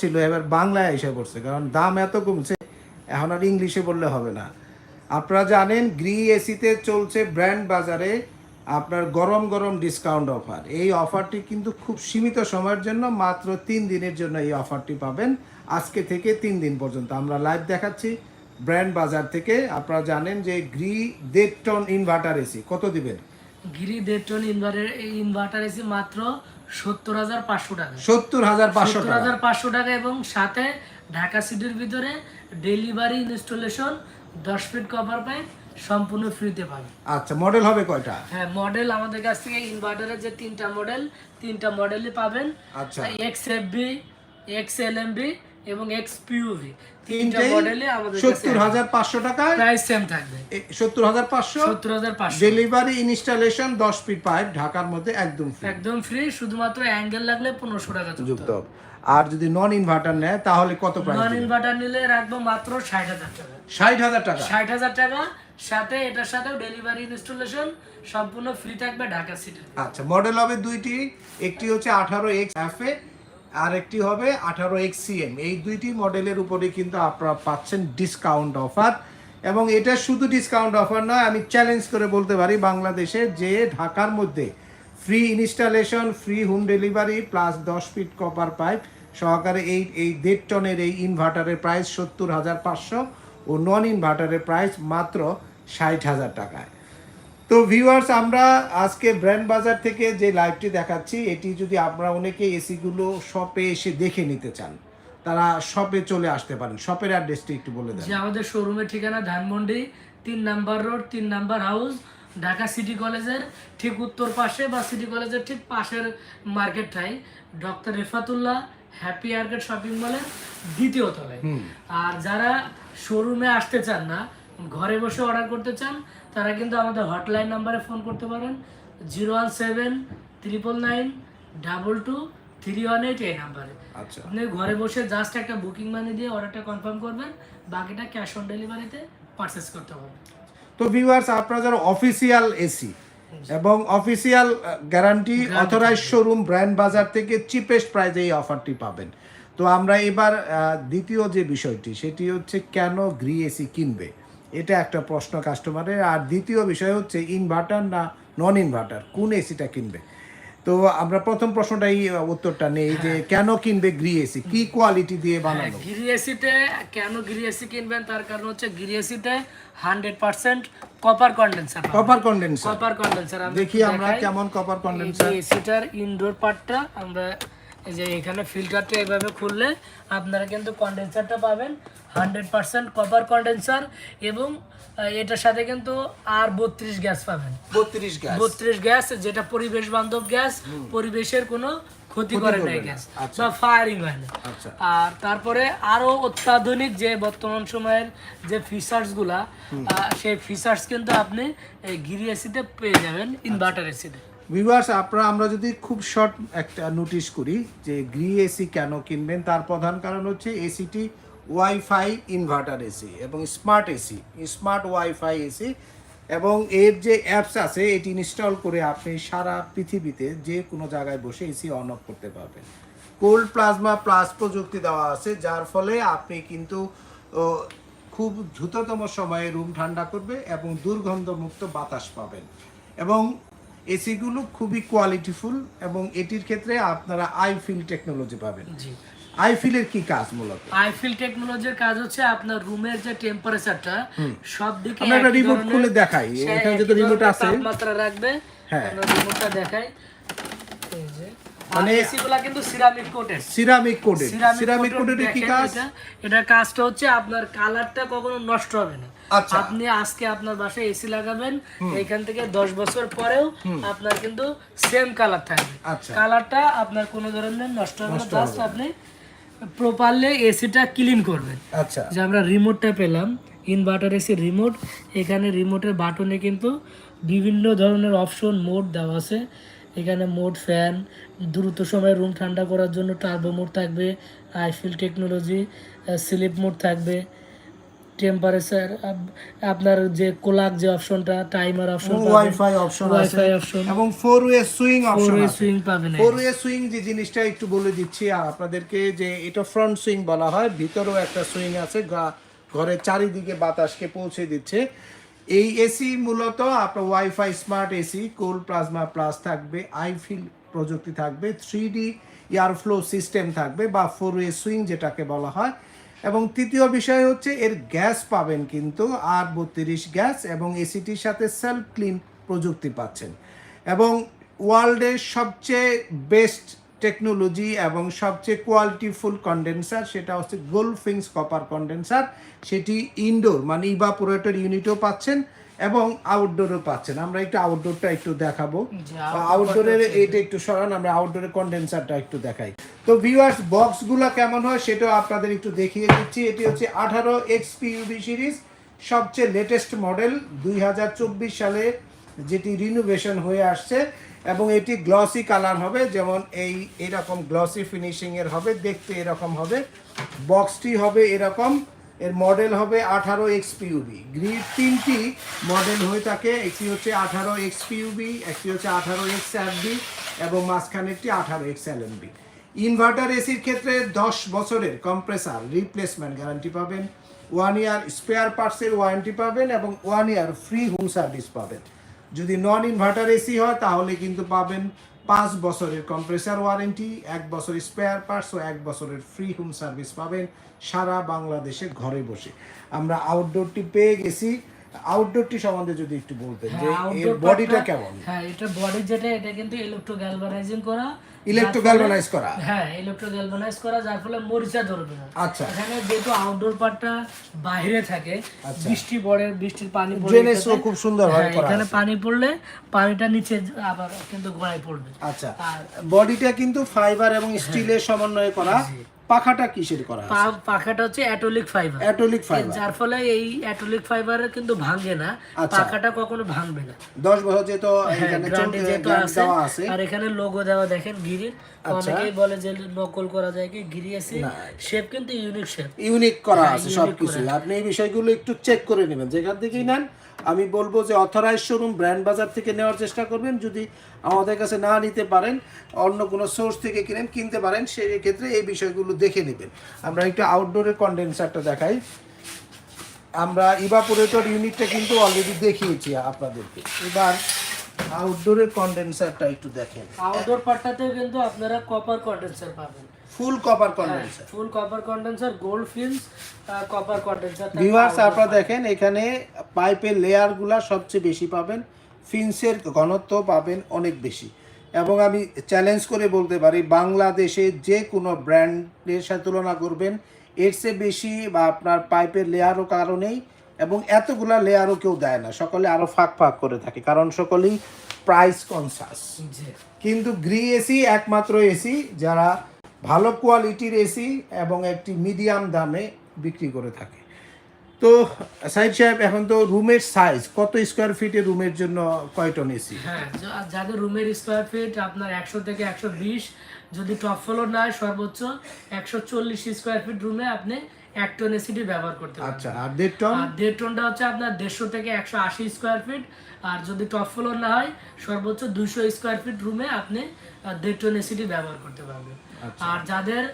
ছিল, এবার বাংলায় এসে পড়ছে, কারণ দাম এত কমছে, এখন আর ইংলিশে বললে হবে না। আপনারা জানেন গ্রি এসিতে চলছে ব্র্যান্ড বাজারে আপনার গরম গরম ডিসকাউন্ট অফার এই অফারটি কিন্তু খুব সীমিত সময়ের জন্য, মাত্র তিন দিনের জন্য এই অফারটি পাবেন। আজকে থেকে তিন দিন পর্যন্ত। আমরা লাইভ দেখাচ্ছি ব্র্যান্ড বাজার থেকে। আপনারা জানেন যে গ্রি দেড় টন ইনভার্টার এসি কত দিবেন? গিরি দেড় ইনভার্টার ইনভার্টার এসি মাত্র সত্তর হাজার পাঁচশো টাকা। সত্তর হাজার পাঁচশো হাজার পাঁচশো টাকা এবং সাথে ঢাকা সিটির ভিতরে ডেলিভারি ইনস্টলেশন দশ ফিট কভার পাইপ সম্পূর্ণ ফ্রিতে পাবে আচ্ছা মডেল হবে কয়টা? হ্যাঁ মডেল আমাদের কাছ থেকে ইনভার্টারের যে তিনটা মডেল তিনটা মডেলই পাবেন। আচ্ছা। X F B X L M B এবং এক্স পিউভি তিনটা মডেলে আমাদের কাছে সত্তর হাজার পাঁচশো টাকায় প্রাইস সেম থাকবে। সত্তর হাজার পাঁচশো? সত্তর হাজার পাঁচশো। ডেলিভারি ইনস্টলেশন দশ ফিট পাইপ ঢাকার মধ্যে একদম free। একদম ফ্রি শুধুমাত্র অ্যাঙ্গেল লাগলে পনেরোশো টাকা যুক্ত। হবে। আর যদি নন ইনভার্টার নেয় তাহলে কত প্রাইস নন ইনভার্টার নিলে রাখব মাত্র ষাট হাজার টাকা। ষাট হাজার টাকা? ষাট হাজার টাকা সাথে এটার সাথেও ডেলিভারি ইনস্টলেশন সম্পূর্ণ ফ্রি থাকবে ঢাকা সিটি আচ্ছা মডেল হবে দুইটি। একটি হচ্ছে আঠারো এক্স এফ আর একটি হবে আঠারো এক্স সিএম এই দুইটি মডেলের উপরে কিন্তু আপনারা পাচ্ছেন ডিসকাউন্ট অফার এবং এটা শুধু ডিসকাউন্ট অফার নয়, আমি চ্যালেঞ্জ করে বলতে পারি বাংলাদেশে যে ঢাকার মধ্যে free installation free home delivery plus দশ ফিট কপার পাইপ সহকারে এই এই দেড় টনের এই ইনভার্টারের প্রাইস সত্তর হাজার পাঁচশো ও নন ইনভার্টারের প্রাইস মাত্র ষাট হাজার টাকায়। তো ভিউয়ার্স আমরা আজকে ব্র্যান্ড বাজার থেকে যে লাইভটি দেখাচ্ছি এটি যদি আমরা অনেকে এসিগুলো শপে এসে দেখে নিতে চান তারা শপে চলে আসতে পারেন। শপের অ্যাড্রেসটি একটু বলে দেন। আমাদের শোরুমের ঠিকানা ধানমন্ডি তিন নাম্বার রোড তিন নাম্বার হাউস ঢাকা সিটি কলেজের ঠিক উত্তর পাশে বা সিটি কলেজের ঠিক পাশের মার্কেটটাই doctor Refatullah happy arcade shopping মলের দ্বিতীয় তলায়। আর যারা শোরুমে আসতে চান না ঘরে বসে অর্ডার করতে চান তারা কিন্তু আমাদের হটলাইন নাম্বারে ফোন করতে পারেন। Zero one seven triple nine double two three one eight এই নাম্বারে আচ্ছা। আপনি ঘরে বসে জাস্ট একটা বুকিং মানি দিয়ে অর্ডারটা কনফার্ম করবেন বাকিটা ক্যাশ অন ডেলিভারিতে পারচেস করতে হবে। তো ভিউয়ার্স আপনারা যারা অফিসিয়াল এসি এবং official guarantee authorize showroom brand bazaar থেকে চিপেস্ট প্রাইজে এই অফারটি পাবেন। তো আমরা এবার দ্বিতীয় যে বিষয়টি সেটি হচ্ছে কেন গ্রি এসি কিনবে? এটা একটা প্রশ্ন কাস্টমারের আর দ্বিতীয় বিষয় হচ্ছে ইনভার্টার না নন ইনভার্টার কোন এসিটা কিনবে? তো আমরা প্রথম প্রশ্নটাই উত্তরটা নেই যে কেন কিনবে গ্রি এসি কি কোয়ালিটি দিয়ে বানানো গিরি এসিতে কেন গিরি এসি কিনবেন? তার কারণ হচ্ছে গিরি এসিতে hundred percent copper condenser copper condenser copper condenser দেখি আমরা কেমন কপার কন্ডেন্সার এসিটার ইনডোর পার্টটা আমরা এই যে এখানে ফিল্টারটা এইভাবে খুললে আপনারা কিন্তু কন্ডেন্সারটা পাবেন হান্ড্রেড পার্সেন্ট কপার কন্ডেন্সার এবং এটার সাথে কিন্তু আর বত্রিশ গ্যাস পাবেন। বত্রিশ গ্যাস বত্রিশ গ্যাস যেটা পরিবেশ বান্ধব গ্যাস পরিবেশের কোনো ক্ষতি করে না। এই গ্যাস আচ্ছা। বা ফায়ারিং হয় না। আচ্ছা। আর তারপরে আরও অত্যাধুনিক যে বর্তমান সময়ের যে ফিচার্সগুলা আহ, সেই ফিচার্স কিন্তু আপনি এই গিরি এসিতে পেয়ে যাবেন ইনভার্টার এসিতে ভিউয়ার্স আপনারা, আমরা যদি খুব শর্ট একটা নোটিশ করি যে গ্রি এসি কেন কিনবেন, তার প্রধান কারণ হচ্ছে এসিটি ওয়াইফাই ইনভার্টার এসি এবং smart AC smart wifi AC এবং এর যে অ্যাপস আছে, এটি ইনস্টল করে আপনি সারা পৃথিবীতে যে কোনো জায়গায় বসে এসি অন অফ করতে পারবেন। কোল্ড প্লাজমা প্লাস প্রযুক্তি দেওয়া আছে, যার ফলে আপনি কিন্তু খুব দ্রুততম সময়ে রুম ঠান্ডা করবে এবং দুর্গন্ধমুক্ত বাতাস পাবেন। এবং এসিগুলো খুবই কোয়ালিটিফুল এবং এটির ক্ষেত্রে আপনারা আইফিল টেকনোলজি পাবেন জি আইফিলের কি কাজ মূলত আইফিল টেকনোলজির কাজ হচ্ছে আপনার রুমের যে টেম্পারেচারটা সব দিকে আমরা একটা রিমোট খুলে দেখাই। এখানে যে রিমোট আছে। তাপমাত্রা রাখবে হ্যাঁ। রিমোটটা দেখাই এই যে মানে এসিগুলা কিন্তু সিরামিক কোটেড। সিরামিক কোডের সিরামিক কোডের কি কাজ? এটা কাজটা হচ্ছে আপনার কালারটা কখনো নষ্ট হবে না। আচ্ছা। আপনি আজকে আপনার বাসায় এসি লাগাবেন এখান থেকে দশ বছর পরেও আপনার কিন্তু সেম কালার থাকবে। আচ্ছা। কালারটা আপনার কোনো ধরনের নষ্ট হবে না জাস্ট আপনি প্রপারলি এসিটা ক্লিন করবেন। আচ্ছা। যে আমরা রিমোটটা পেলাম ইনভার্টার এসি রিমোট এখানে রিমোটের বাটনে কিন্তু বিভিন্ন ধরনের অপশন মোড দেওয়া আছে। এখানে মোড ফ্যান দ্রুত সময়ে রুম ঠান্ডা করার জন্য টার্বো মোড থাকবে I feel technology sleep mode থাকবে টেম্পারেচার আপনার যে কোলাক যে অপশনটা টাইমার অপশন ওয়াইফাই অপশন আছে ওয়াইফাই অপশন এবং ফোর ওয়ে সুইং অপশন আছে। সুইং পাবেন। ফোর ওয়ে সুইং যে জিনিসটা একটু বলে দিচ্ছি আপনাদেরকে যে এটা ফ্রন্ট সুইং বলা হয় ভিতরেও একটা সুইং আছে ঘরের চারিদিকে বাতাসকে পৌঁছে দিচ্ছে। এই এসি মূলত আপনার wifi smart AC cold plasma plus থাকবে আইফিল প্রযুক্তি থাকবে থ্রি ডি এয়ারফ্লো সিস্টেম থাকবে বা ফোর ওয়ে সুইং যেটাকে বলা হয়। এবং তৃতীয় বিষয় হচ্ছে এর গ্যাস পাবেন কিন্তু আর বত্রিশ গ্যাস এবং এসিটির সাথে সেলফ ক্লিন প্রযুক্তি পাচ্ছেন। এবং ওয়ার্ল্ডের সবচেয়ে বেস্ট টেকনোলজি এবং সবচেয়ে কোয়ালিটিফুল কন্ডেন্সার সেটা হচ্ছে গোল্ডফিংস কপার কন্ডেন্সার সেটি ইনডোর মানে ইভাপোরেটর ইউনিটও পাচ্ছেন এবং আউটডোরও পাচ্ছেন। আমরা একটু আউটডোরটা একটু দেখাবো। আউটডোরের এটা একটু সরান আমরা আউটডোরের কন্ডেন্সারটা একটু দেখাই। তো ভিউয়ার্স বক্সগুলো কেমন হয় সেটাও আপনাদের একটু দেখিয়ে দিচ্ছি। এটি হচ্ছে আঠারো এক্স পিউবি সিরিজ সবচেয়ে লেটেস্ট মডেল দুই হাজার চব্বিশ সালে যেটি রিনোভেশন হয়ে আসছে। এবং এটি গ্লসি কালার হবে, যেমন এই এরকম গ্লসি ফিনিশিং এর হবে, দেখতে এরকম হবে। বক্সটি হবে এরকম, এর মডেল হবে আঠারো এক্স পিউবি গ্রিড তিনটি মডেল হয়ে থাকে, একটি হচ্ছে আঠারো এক্স পিউবি একটি হচ্ছে আঠারো এক্স বি এবং মাঝখানে একটি আঠারো এক্স বি ইনভার্টার এসির ক্ষেত্রে দশ বছরের কম্প্রেসার রিপ্লেসমেন্ট গ্যারান্টি পাবেন। ওয়ান ইয়ার স্পেয়ার পার্টসের ওয়ারেন্টি পাবেন এবং one year free home service পাবেন। যদি নন ইনভার্টার এসি হয়, তাহলে কিন্তু পাবেন পাঁচ বছরের কম্প্রেসার ওয়ারেন্টি এক বছর স্পেয়ার পার্টস ও এক বছরের ফ্রি হোম সার্ভিস পাবেন সারা বাংলাদেশে ঘরে বসে। আমরা আউটডোরটি পেয়ে গেছি। আউটডোরটি সম্বন্ধে যদি একটু বলতেন যে হ্যাঁ, এর বডিটা কেমন? হ্যাঁ এটা বডি যেটা এটা কিন্তু ইলেকট্রো গ্যালভানাইজিং করা। ইলেকট্রো গ্যালভানাইজ করা হ্যাঁ ইলেকট্রো গ্যালভানাইজ করা যার ফলে মরিচা ধরবে। না আচ্ছা। এখানে যেহেতু আউটডোর পার্টটা বাইরে থাকে বৃষ্টি পড়ে বৃষ্টির পানি পড়ে ড্রেনেজও এটাতে- খুব সুন্দরভাবে হ্যাঁ, করা এখানে পানি পড়লে পানিটা নিচে আবার কিন্তু গোড়ায় পড়বে। আচ্ছা। আর বডিটা কিন্তু ফাইবার এবং স্টিলের সমন্বয়ে করা। পাখাটা কিসের করা আছে? পাখাটা হচ্ছে অ্যাটোলিক ফাইবার। অ্যাটোলিক ফাইবার। যার ফলে এই অ্যাটোলিক ফাইবার কিন্তু ভাঙে না। আচ্ছা। পাখাটা কখনো ভাঙবে না। দশ বছর যেহেতু হ্যাঁ, এখানে চলতে যেহেতু গ্রান্ড আছে, দেওয়া আছে। আর এখানে লোগো দেওয়া দেখেন গিরির আচ্ছা। অনেকেই বলে যে নকল করা যায় কি? গিরি আছে। শেপ কিন্তু ইউনিক শেপ ইউনিক করা হ্যাঁ, আছে সবকিছু আপনি এই বিষয়গুলো একটু চেক করে নেবেন। যেখান থেকেই নেন আমি বলব যে অথরাইজ শোরুম ব্র্যান্ড বাজার থেকে নেওয়ার চেষ্টা করবেন। যদি আমাদের কাছে না নিতে পারেন অন্য কোনো সোর্স থেকে কিনেন কিনতে পারেন সেই ক্ষেত্রে এই বিষয়গুলো দেখে নেবেন। আমরা একটু আউটডোরের কন্ডেন্সারটা দেখাই। আমরা ইভাপোরেটর ইউনিটটা কিন্তু অলরেডি দেখিয়েছি আপনাদেরকে। এবার আউটডোরের কন্ডেন্সারটা একটু দেখেন। আউটডোর পার্টটাতেও কিন্তু আপনারা কপার কন্ডেন্সার পাবেন। Full copper condenser full copper condenser gold films copper condenser viewers আপনারা দেখেন এখানে পাইপের লেয়ারগুলা সবচেয়ে বেশি পাবেন ফিন্সের ঘনত্ব পাবেন অনেক বেশি। এবং আমি চ্যালেঞ্জ করে বলতে পারি বাংলাদেশে যে কোনো ব্র্যান্ডের সাথে তুলনা করবেন এর চেয়ে বেশি বা আপনার পাইপের লেয়ারও কারণেই এবং এতগুলা লেয়ারও কেউ দেয় না। সকলে আরও ফাঁক ফাঁক করে থাকে কারণ সকলেই প্রাইস কনসাস কিন্তু গ্রি এসি একমাত্র এসি যারা ভালো কোয়ালিটির এসি এবং একটি মিডিয়াম দামে বিক্রি করে থাকে। তো সাইদ সাহেব এখন তো রুমের সাইজ কত স্কোয়ার ফিটের রুমের জন্য কয় টন এসি হ্যাঁ যা- যাদের রুমের স্কোয়ার ফিট আপনার একশো থেকে একশো বিশ যদি টপ ফ্লোর না হয় সর্বোচ্চ একশো চল্লিশ স্কোয়ার ফিট রুমে আপনি এক টন এসিটি ব্যবহার করতে পারবেন। আচ্ছা আর দেড় টন আর দেড় টনটা হচ্ছে আপনার দেড়শো থেকে একশো আশি স্কোয়ার ফিট আর যদি টপ ফ্লোর না হয় সর্বোচ্চ দুশো স্কোয়ার ফিট রুমে আপনি দেড় টন এসিটি ব্যবহার করতে পারবেন। আর যাদের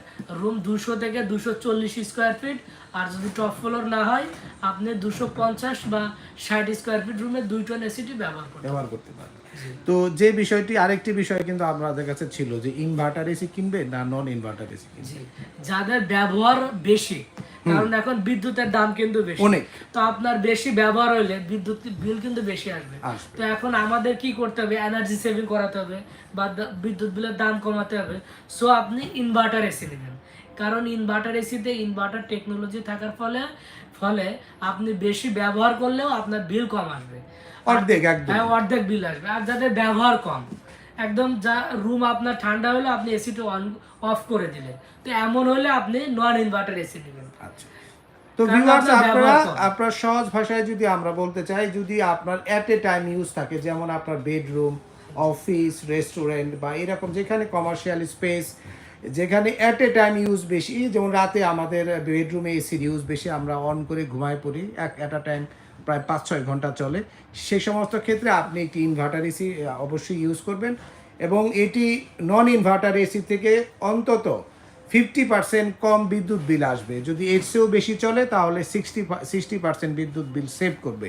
রুম দুশো থেকে দুশো চল্লিশ স্কোয়ার ফিট আর যদি টপ ফ্লোর না হয় আপনি দুশো পঞ্চাশ বা ষাট স্কোয়ার ফিট রুমে দুই টন এসিটি ব্যবহার করতে ব্যবহার করতে পারবেন। তো যে বিষয়টি আরেকটি বিষয় কিন্তু আপনাদের কাছে ছিল যে ইনভার্টার এসি কিনবে না নন ইনভার্টার এসি কিনবে? যাদের ব্যবহার বেশি কারণ এখন বিদ্যুতের দাম কিন্তু বেশি। অনেক। তো আপনার বেশি ব্যবহার হইলে বিদ্যুৎ বিল কিন্তু বেশি আসবে। আসবে। তো এখন আমাদের কি করতে হবে? এনার্জি সেভিং করাতে হবে বা বিদ্যুৎ বিলের দাম কমাতে হবে। সো আপনি ইনভার্টার এসি নেবেন। কারণ ইনভার্টার এসিতে ইনভার্টার টেকনোলজি থাকার ফলে ফলে আপনি বেশি ব্যবহার করলেও আপনার বিল কম আসবে। অর্ধেক একদম। হ্যাঁ অর্ধেক বিল আসবে। আর যাদের ব্যবহার কম একদম যা রুম আপনার ঠান্ডা হলে আপনি এসিটা অন অফ করে দিলেন। তো এমন হলে আপনি নন ইনভার্টার এসি নেবেন। আচ্ছা। তো ভিউয়ার্স আপনার আপনারা সহজ ভাষায় যদি আমরা বলতে চাই যদি আপনার অ্যাট এ টাইম ইউজ থাকে যেমন আপনার বেডরুম অফিস রেস্টুরেন্ট বা এরকম যেখানে কমার্শিয়াল স্পেস যেখানে অ্যাট এ টাইম ইউজ বেশি যেমন রাতে আমাদের বেডরুমে এসির ইউজ বেশি আমরা অন করে ঘুমায় পড়ি এক অ্যাট আ টাইম প্রায় পাঁচ, ছয় ঘণ্টা চলে। সেই সমস্ত ক্ষেত্রে আপনি একটি ইনভার্টার এসি অবশ্যই ইউজ করবেন এবং এটি নন ইনভার্টার এসি থেকে অন্তত ফিফটি পার্সেন্ট কম বিদ্যুৎ বিল আসবে। যদি এর চেয়েও বেশি চলে, তাহলে সিক্সটি সিক্সটি পার্সেন্ট বিদ্যুৎ বিল সেভ করবে।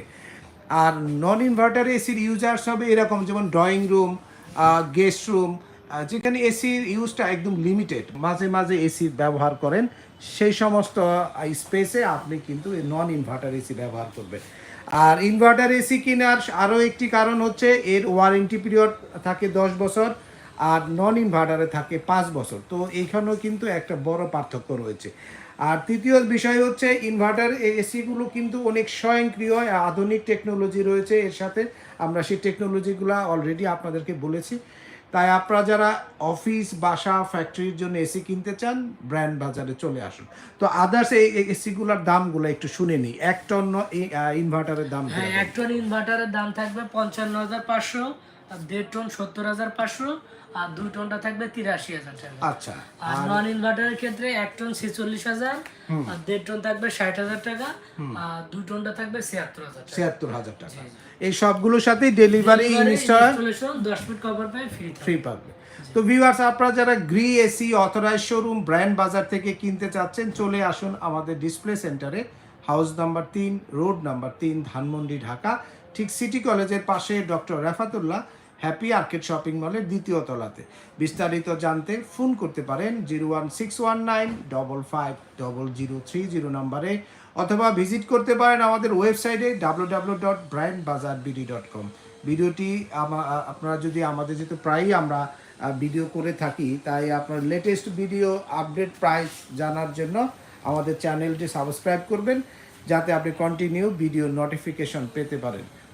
আর নন ইনভার্টার এসির ইউজার্স হবে এরকম যেমন ড্রয়িং রুম গেস্ট রুম যেখানে এসির ইউজটা একদম লিমিটেড মাঝে মাঝে এসি ব্যবহার করেন, সেই সমস্ত স্পেসে আপনি কিন্তু নন ইনভার্টার এসি ব্যবহার করবেন। আর ইনভার্টার এসি কেনার আরও একটি কারণ হচ্ছে, এর ওয়ারেন্টি পিরিয়ড থাকে দশ বছর, আর নন ইনভার্টারে থাকে পাঁচ বছর। তো এইখানেও কিন্তু একটা বড় পার্থক্য রয়েছে। আর তৃতীয় বিষয় হচ্ছে ইনভার্টার এসিগুলো কিন্তু অনেক স্বয়ংক্রিয় আধুনিক টেকনোলজি রয়েছে। এর সাথে আমরা সেই টেকনোলজিগুলো অলরেডি আপনাদেরকে বলেছি। তাই আপনারা যারা অফিস বাসা ফ্যাক্টরির জন্য এসি কিনতে চান ব্র্যান্ড বাজারে চলে আসুন। তো আদার্স এই এসিগুলোর দামগুলো একটু শুনে নিই। এক টন ইনভার্টারের দাম হ্যাঁ এক টন ইনভার্টারের দাম থাকবে পঞ্চান্ন হাজার পাঁচশো। দেড় টন সত্তর হাজার পাঁচশো আর দুই টনটা থাকবে তিরাশি হাজার টাকা। আচ্ছা আর নন ইনভার্টারের ক্ষেত্রে এক টন ছেচল্লিশ হাজার আর দেড় টন থাকবে ষাট হাজার টাকা আর দুই টনটা থাকবে ছিয়াত্তর হাজার ছিয়াত্তর হাজার টাকা। এই সবগুলোর সাথেই ডেলিভারি ইনস্টলেশন দশ minute copper pipe free free পাবে। তো ভিউয়ার্স আপনারা যারা Gree AC authorize showroom brand bazaar থেকে কিনতে চাচ্ছেন চলে আসুন আমাদের ডিসপ্লে সেন্টারে হাউস নাম্বার তিন রোড নাম্বার তিন ধানমন্ডি ঢাকা ঠিক সিটি কলেজের পাশে doctor Refatullah happy arcade shopping মলের দ্বিতীয় তলাতে। বিস্তারিত জানতে ফোন করতে পারেন zero one six one nine double five double zero three zero নাম্বারে অথবা ভিজিট করতে পারেন আমাদের ওয়েবসাইটে W W dot brand bazaar BD dot com. ভিডিওটি আপনারা যদি আমাদের যেহেতু প্রায়ই আমরা ভিডিও করে থাকি, তাই আপনার লেটেস্ট ভিডিও আপডেট প্রাইস জানার জন্য আমাদের চ্যানেলটি সাবস্ক্রাইব করবেন, যাতে আপনি কন্টিনিউ ভিডিও নোটিফিকেশন পেতে পারেন।